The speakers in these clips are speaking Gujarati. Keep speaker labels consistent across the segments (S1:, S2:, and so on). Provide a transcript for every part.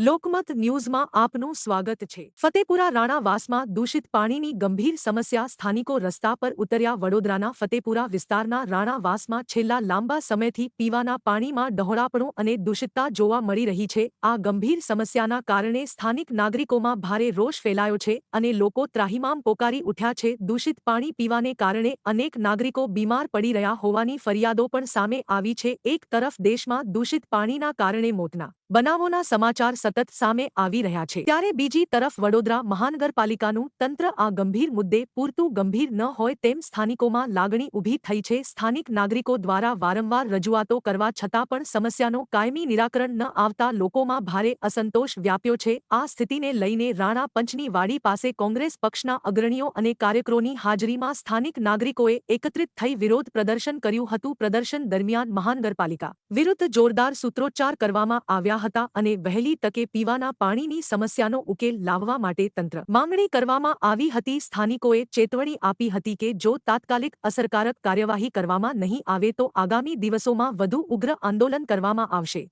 S1: લોકમત ન્યૂઝમાં આપનું સ્વાગત છે. ફતેપુરા રાણાવાસમાં દૂષિત પાણીની ગંભીર સમસ્યા સ્થાનિકો રસ્તા પર ઉતર્યા વડોદરાના ફતેપુરા વિસ્તારના રાણાવાસમાં છેલ્લા લાંબા સમયથી પીવાના પાણીમાં ડહોળાપણું અને દૂષિતતા જોવા મળી રહી છે. આ ગંભીર સમસ્યાના કારણે સ્થાનિક નાગરિકોમાં ભારે રોષ ફેલાયો છે અને લોકો ત્રાહિમામ પોકારી ઉઠ્યા છે. દૂષિત પાણી પીવાને કારણે અનેક નાગરિકો બીમાર પડી રહ્યા હોવાની ફરિયાદો પણ સામે આવી છે. એક તરફ દેશમાં દૂષિત પાણીના કારણે મોતના બનાવોના સમાચાર સતત સામે આવી રહ્યા છે. ત્યારે બીજી તરફ વડોદરા મહાનગરપાલિકાનું તંત્ર આ ગંભીર મુદ્દે પૂરતું ગંભીર ન હોય તેમ સ્થાનિકોમાં લાગણી ઊભી થઈ છે. સ્થાનિક નાગરિકો દ્વારા વારંવાર રજૂઆતો કરવા છતાં પણ સમસ્યાનો કાયમી નિરાકરણ ન આવતા લોકોમાં ભારે અસંતોષ વ્યાપ્યો છે. આ સ્થિતિને લઈને રાણા પંચની વાડી પાસે કોંગ્રેસ પક્ષના અગ્રણીઓ અને કાર્યકરોની હાજરીમાં સ્થાનિક નાગરિકોએ એકત્રિત થઈ વિરોધ પ્રદર્શન કર્યું હતું. પ્રદર્શન દરમિયાન મહાનગરપાલિકા વિરુદ્ધ જોરદાર સૂત્રોચ્ચાર કરવામાં આવ્યા હતા અને વહેલી તકે પીવાના પાણીની સમસ્યાનો ઉકેલ લાવવા માટે તંત્ર માંગણી કરવામાં આવી હતી સ્થાનિકોએ ચેતવણી આપી હતી કે જો તાત્કાલિક અસરકારક કાર્યવાહી કરવામાં નહીં આવે તો આગામી દિવસોમાં વધુ ઉગ્ર આંદોલન કરવામાં આવશે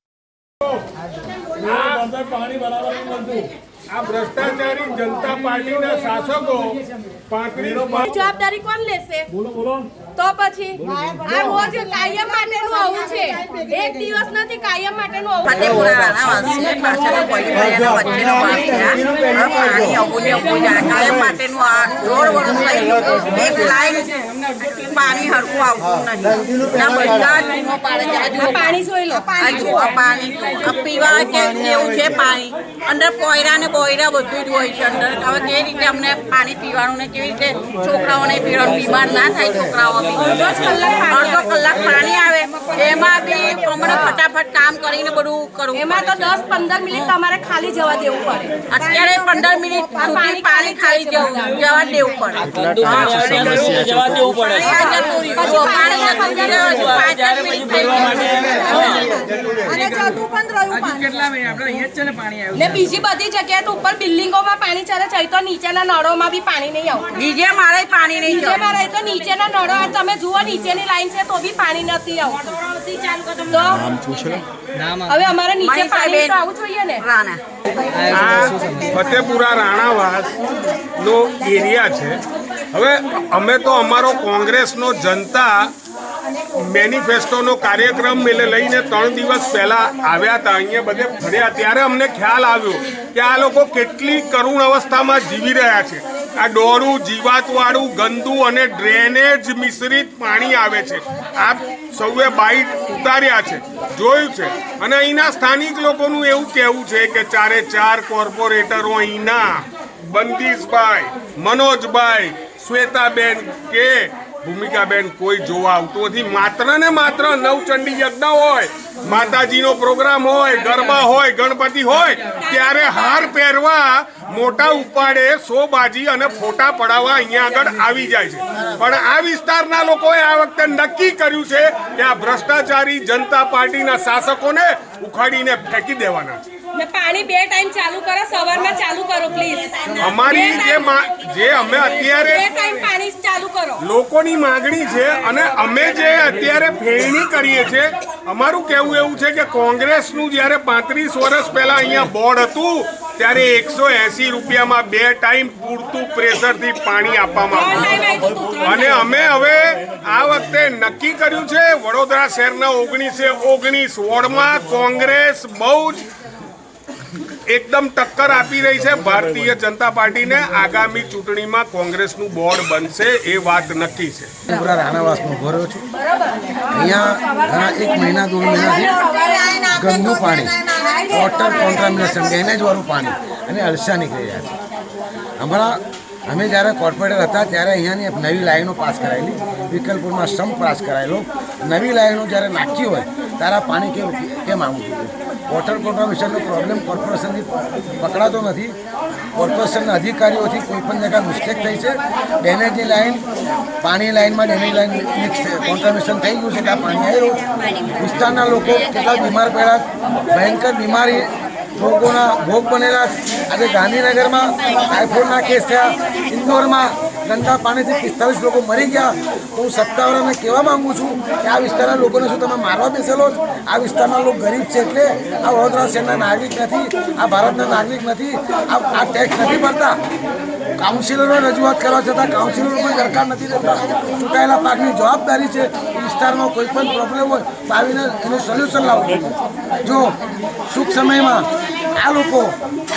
S2: જવાબદારી કોણ લેશે
S3: બોલો બોલો
S2: તો પછી આ રોજ કાયમ માટેનું આવું છે. એક દિવસ નથી કાયમ માટેનું આવું
S4: વચ્ચેનો છે. પાણી કાયમ માટેનું આ દોઢ વર્ષ થઈ એક લાઈન પાણી હરખું આવતું નહીં ના બધા જ પાડે છે. આ
S2: પાણી જોઈ લો.
S4: આ જુઓ, પાણી. આ પીવા કે કેવું છે પાણી. અંદર ને બોયરા બધું જ હોય છે અંદર. હવે કેવી રીતે અમને પાણી પીવાનું ને કેવી રીતે છોકરાઓને પીવાનું બીમાર ના થાય છોકરાઓ.
S2: અડધો કલાક પાણી
S4: કલાક પાણી આવે. એમાં બી અમને ફટાફટ કામ કરીને બધું કરવું
S2: એમાં તો દસ પંદર મિનિટ તમારે ખાલી જવા દેવું પડે.
S4: અત્યારે પંદર મિનિટ સુધી પાણી ખાલી જવા દેવું. પડે.
S5: જવા દેવું પડે.
S4: રહ્યું. પાણી. જ
S2: પણ. ને બીજી બધી જગ્યાએ તો ઉપર બિલ્ડિંગોમાં પાણી ચાલે છે તો નીચેના નળોમાં બી પાણી નહીં આવતું.
S4: બીજે મારે પાણી નહીં
S2: બીજે મારે તો નીચેના નળો તમે જુઓ નીચેની લાઈન છે તો બી પાણી નથી આવતું. તો હવે અમારે નીચે પાણી તો આવવું જોઈએ ને.
S4: રાણા.
S3: ફતેપુરા રાણાવાસ નો એરિયા છે. હવે અમે તો અમારો કોંગ્રેસનો જનતા મેનિફેસ્ટોનો કાર્યક્રમ એટલે લઈને ત્રણ દિવસ પહેલા આવ્યા હતા. અહીંયા બધે ફર્યા ત્યારે અમને ખ્યાલ આવ્યો કે આ લોકો કેટલી કરુણ અવસ્થામાં જીવી રહ્યા છે. આ ડોરું, જીવાતવાળું, ગંદુ અને ડ્રેનેજ મિશ્રિત પાણી આવે છે. આ સૌએ બાઇટ ઉતાર્યા છે, જોયું છે. અને અહીંના સ્થાનિક લોકોનું એવું કહેવું છે કે ચારે ચાર કોર્પોરેટરો અહીંના. બંદીશભાઈ, મનોજભાઈ, શ્વેતાબેન કે ભૂમિકાબેન કોઈ જોવા આવતું નથી. માત્ર ને માત્ર નવચંડી યજ્ઞ હોય, માતાજીનો પ્રોગ્રામ હોય, ગરબા હોય, ગણપતિ હોય, ત્યારે હાર પહેરવા મોટા ઉપાડે, સોબાજી અને ફોટા પડાવવા અહીંયા આગળ આવી જાય છે. પણ આ વિસ્તારના લોકોએ આ વખતે નક્કી કર્યું છે કે આ ભ્રષ્ટાચારી જનતા પાર્ટીના શાસકોને ઉખાડીને ફેંકી દેવાના છે.
S2: ને પાણી બે ટાઈમ ચાલુ કરો સવારમાં ચાલુ કરો પ્લીઝ
S3: અમારી જે જે અમે અત્યારે
S2: બે ટાઈમ પાણી ચાલુ કરો.
S3: લોકોની માંગણી છે અને અમે જે અત્યારે ફેરણી કરીએ છીએ અમારું કહેવું એવું છે કે કોંગ્રેસનું જ્યારે પાંત્રીસ વર્ષ પહેલા અહીંયા બોર્ડ હતું ત્યારે એકસો એસી રૂપિયામાં બે ટાઈમ પૂરતું પ્રેશરથી પાણી આપવામાં
S2: આવ્યું.
S3: અને અમે હવે આ વખતે નક્કી કર્યું છે વડોદરા શહેરના ઓગણીસે ઓગણીસ વોર્ડમાં કોંગ્રેસ બહુ જ એકદમ ટક્કર આપી રહી છે. ભારતીય જનતા પાર્ટીને આગામી ચૂંટણીમાં કોંગ્રેસનું બોર્ડ બનશે એ વાત નક્કી છે.
S6: પૂરા રાણાવાસમાં ઊભો રહ્યો અહીંયા ઘણા એક મહિના, દોઢ ગંદુ પાણી, વોટર કોન્ટામિનેશન ડેમેજ વાળું પાણી અને અળસા નીકળી રહ્યા છે. હમણાં અમે જ્યારે કોર્પોરેટર હતા ત્યારે અહીંયાની નવી લાઈનો પાસ કરાયેલી. વિકલપુરમાં સ્ટમ્પ પાસ કરાયેલો. નવી લાઈનો જ્યારે નાખી હોય ત્યારે પાણી કેમ કેમ આવવું જોઈએ? વોટર કોન્ટ્રામિશનનો પ્રોબ્લેમ કોર્પોરેશનથી પકડાતો નથી. કોર્પોરેશનના અધિકારીઓથી કોઈ પણ જગ્યા મિસ્ટેક થઈ છે. ડેમેજની લાઈન, પાણી લાઈનમાં ડેમેજ લાઈન મિક્સ કોન્ટ્રામિશન થઈ ગયું છે કે આ પાણી આવી વિસ્તારના લોકો કેટલા બીમાર પડ્યા? ભયંકર બીમારી રોગોના ભોગ બનેલા આજે ગાંધીનગરમાં ટાઇફોઇડના કેસ થયા. ઇન્દોરમાં ગંદા પાણીથી પિસ્તાલીસ લોકો મરી ગયા. હું સત્તાવાળાને કહેવા માગું છું કે આ વિસ્તારના લોકોને શું તમે મારવા બેસેલો જ આ વિસ્તારના લોકો ગરીબ છે એટલે આ વડોદરા શહેરના નાગરિક નથી, આ ભારતના નાગરિક નથી, આ ટેક્સ નથી ભરતા. કાઉન્સિલરોને રજૂઆત કરવા છતાં કાઉન્સિલરો પણ સરકાર નથી દેતા. ચૂંટાયેલા પાકની જવાબદારી છે. વિસ્તારમાં કોઈ પણ પ્રોબ્લેમ હોય તો આવીને એનું સોલ્યુશન લાવવું જો સુખ સમયમાં આ લોકો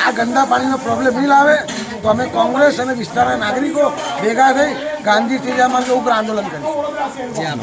S6: આ ગંદા પાણીનો પ્રોબ્લેમ નહીં લાવે, તો અમે કોંગ્રેસ અને વિસ્તારના નાગરિકો ભેગા થઈ ગાંધી ચીજામાં ઉગ્ર આંદોલન કરીશું.